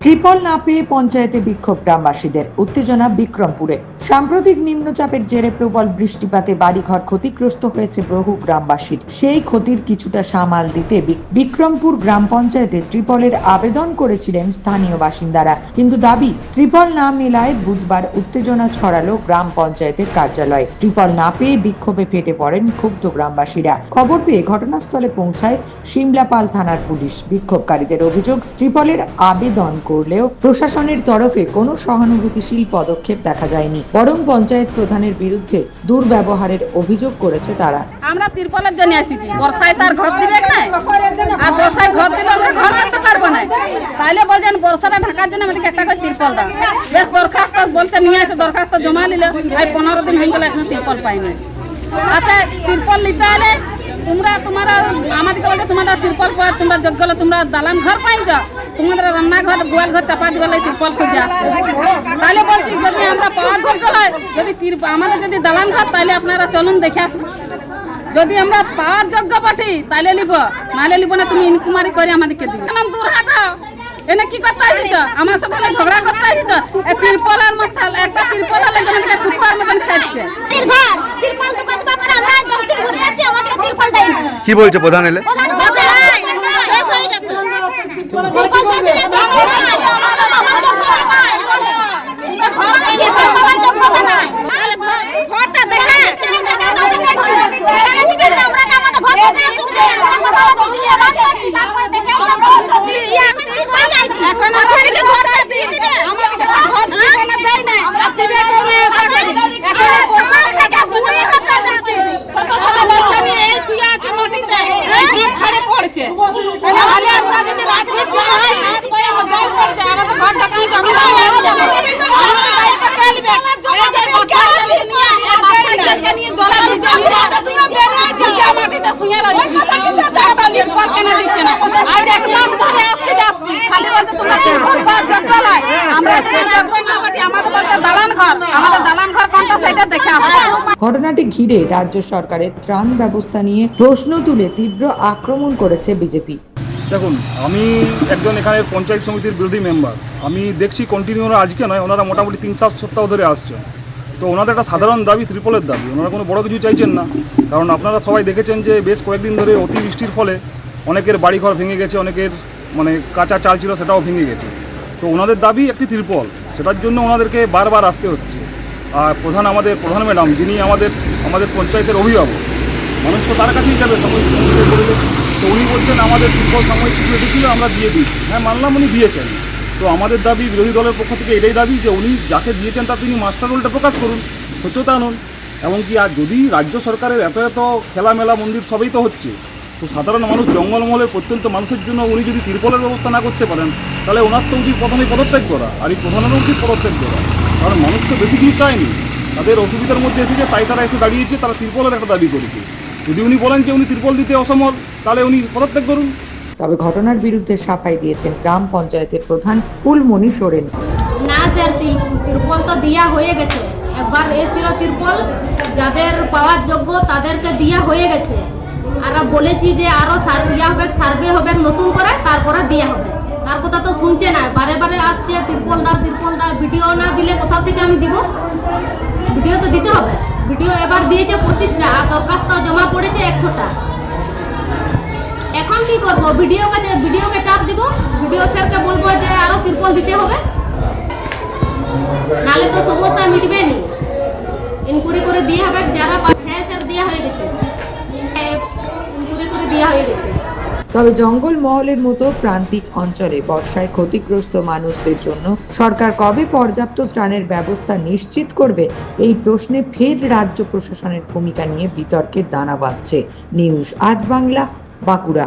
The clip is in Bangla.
ট্রিপল না পেয়ে পঞ্চায়েতে বিক্ষোভ গ্রামবাসীদের, উত্তেজনা বিক্রমপুরে। সাম্প্রতিক নিম্নচাপের জেরে প্রবল বৃষ্টিপাতে বাড়িঘর ক্ষতিগ্রস্ত হয়েছে বহু গ্রামবাসীর। সেই ক্ষতির কিছুটা সামাল দিতে বিক্রমপুর গ্রাম পঞ্চায়েতে ট্রিপলের আবেদন করেছিলেন স্থানীয় বাসিন্দারা। কিন্তু দাবি, ট্রিপল না মেলায় বুধবার উত্তেজনা ছড়ালো গ্রাম পঞ্চায়েতের কার্যালয়ে। ট্রিপল না পেয়ে বিক্ষোভে ফেটে পড়েন ক্ষুব্ধ গ্রামবাসীরা। খবর পেয়ে ঘটনাস্থলে পৌঁছায় সিমলাপাল থানার পুলিশ। বিক্ষোভকারীদের অভিযোগ, ট্রিপলের আবেদন করলেও প্রশাসনের তরফে কোনো সহানুভূতিশীল পদক্ষেপ দেখা যায়নি। বরং পঞ্চায়েত প্রধানের বিরুদ্ধে দুর্ব্যবহারের অভিযোগ করেছে তারা। আমরা তিরপলের জন্য এসেছি। বর্ষায় তার ঘর দিবে না আর বর্ষায় ঘর দিলে আমরা ঘর করতে পারব না। তাইলে বলছেন, বর্ষাটা ঢাকার জন্য আমাদেরকে একটা করে তিরপল দাও। বেশ, দরখাস্ত বলছে, নিয়ে আসে, দরখাস্ত জমা নিলে। আর পনেরো দিন হয়ে গেলে এখনও তিরপল পাইনি। আচ্ছা তিরপল নিতে হলে তোমরা তোমরা আমাদেরকে বলছে তোমরা তিরপল পাওয়ার তোমরা হলে, তোমরা দালান ঘর পাইছ তোমাদের রান্নাঘর, গোয়াল ঘর চাপা দিবে তিরপল খুঁজে আসছে। তাহলে বলছি, যদি আমরা পাওয়ার যোগ্য হয় যদি আমাদের যদি দালান ঘর তাহলে আপনারা চলুন দেখে আসুন। যদি আমরা পাওয়ার যোগ্য পাঠি তাহলে লিব। নাহলে লিব না, তুমি ইনকুমারি করে আমাদেরকে দিবে। নাম দূর হাঁটো। এনে কি করতে আসিছ? আমার এনে ঝগড়া করতে আসিছ? তিরপলার মধ্যে একটা তিরপলার লাগে আমাদেরকে কুত্তার মতন খাচ্ছে তিরপল তো বাদ বাদ আমরা দশ দিন ঘুরে যাচ্ছি আমাদের তিরপল দেয় না কি বলছে প্রধান এলে? প্রধান এই পড়ছে। তাহলে আমরা যদি রাত ভিত হয় রাত পরে আমার জল পড়ছে আমাদের ঘর টাকাই যখন মারা যাবে আমাদের দায়িত্ব কে নিবে এই যে বাচ্চা জলকে নিয়ে জলে ভিজে ভিজে মাটিতে শুয়ে রয়েছে। একটা নির্বল কেন দিচ্ছে না। আজ এক মাস ধরে আসতে যাচ্ছি। খালি বলছে তোমরা তিরপল পাওয়ার যোগ্য নয় আমরা যদি যোগ্য না পাটি আমাদের বলছে দালান ঘর আমাদের দালান ঘর কোনটা সেটা দেখে ঘটনাটি ঘিরে রাজ্য সরকারের ত্রাণ ব্যবস্থা নিয়ে প্রশ্ন তুলে তীব্র আক্রমণ করেছে বিজেপি। দেখুন আমি একজন এখানে পঞ্চায়েত সমিতির বিরোধী মেম্বার। আমি দেখছি কন্টিনিউ ওরা আজকে নয় ওনারা মোটামুটি তিন চার সপ্তাহ ধরে আসছেন। তো ওনাদের একটা সাধারণ দাবি ত্রিপলের দাবি। ওনারা কোনো বড় কিছু চাইছেন না। কারণ আপনারা সবাই দেখেছেন যে বেশ কয়েকদিন ধরে অতিবৃষ্টির ফলে অনেকের বাড়িঘর ভেঙে গেছে অনেকের মানে কাঁচা চাল ছিল সেটাও ভেঙে গেছে। তো ওনাদের দাবি একটি ত্রিপল। সেটার জন্য ওনাদেরকে বারবার আসতে হচ্ছে। আর প্রধান আমাদের, প্রধান ম্যাডাম, যিনি আমাদের আমাদের পঞ্চায়েতের অভিভাবক, মানুষ তো তার কাছেই যাবে তো উনি বলছেন, আমাদের ফুটবল সাময়িক কিছু এসেছিল আমরা দিয়ে দিই হ্যাঁ মানলাম উনি দিয়েছেন। তো আমাদের দাবি, বিরোধী দলের পক্ষ থেকে এটাই দাবি যে উনি যাকে দিয়েছেন তা তিনি মাস্টার রোলটা প্রকাশ করুন সত্যতা আনুন। এমনকি আর যদি রাজ্য সরকারের এত এত খেলামেলা মন্দির সবই তো হচ্ছে, তো সাধারণ মানুষ জঙ্গলমহলের প্রত্যন্ত মানুষের জন্য উনি যদি তিরপলের ব্যবস্থা না করতে পারেন, তাহলে ওনার তো উচিত প্রথমে পদত্যাগ করা, আর এই প্রধানেরও উচিত পদত্যাগ করা। কারণ মানুষ তো বেশি কিছু চায়নি। তাদের অসুবিধার মধ্যে এসেছে তাই তারা এসে দাঁড়িয়েছে তারা তিরপলের একটা দাবি করেছে। যদি উনি বলেন যে উনি তিরপল দিতে অসমর্থ তাহলে উনি পদত্যাগ করুন। তবে ঘটনার বিরুদ্ধে সাফাই দিয়েছেন গ্রাম পঞ্চায়েতের প্রধান ফুলমণি সোরেন। না স্যার তির- তিরপল তো দিয়া হয়ে গেছে। একবার এসেছিল তিরপল যাদের পাওয়ার যোগ্য তাদেরকে দিয়া হয়ে গেছে। আর বলেছি যে আরও সার ইয়া হবে সার্ভে হবে নতুন করে তারপরে দিয়া হবে। তার কথা তো শুনছে না। বারে বারে আসছে তিরপল দাও তিরপল দাও ভিডিও না দিলে কোথাও থেকে আমি দিব? ভিডিও তো দিতে হবে। ভিডিও এবার দিয়েছে পঁচিশটা, আর দরখাস্ত জমা পড়েছে একশোটা। এখন কি করব? ভিডিও কাছে ভিডিওকে চাপ দিব? ভিডিও স্যারকে বলব যে আরও তিরপল দিতে হবে। নালে তো সমস্যা মিটবে নি। ইনকুয়ারি করে দিয়ে হবে, যারা হ্যাঁ স্যার দেওয়া হয়ে গেছে। ইনকুয়ারি করে দেওয়া হয়ে গেছে। তবে জঙ্গল মহলের মতো প্রান্তিক অঞ্চলে বর্ষায় ক্ষতিগ্রস্ত মানুষদের জন্য সরকার কবে পর্যাপ্ত ত্রাণের ব্যবস্থা নিশ্চিত করবে, এই প্রশ্নে ফের রাজ্য প্রশাসনের ভূমিকা নিয়ে বিতর্কে দানা বাঁধছে। নিউজ আজ বাংলা, বাঁকুড়া।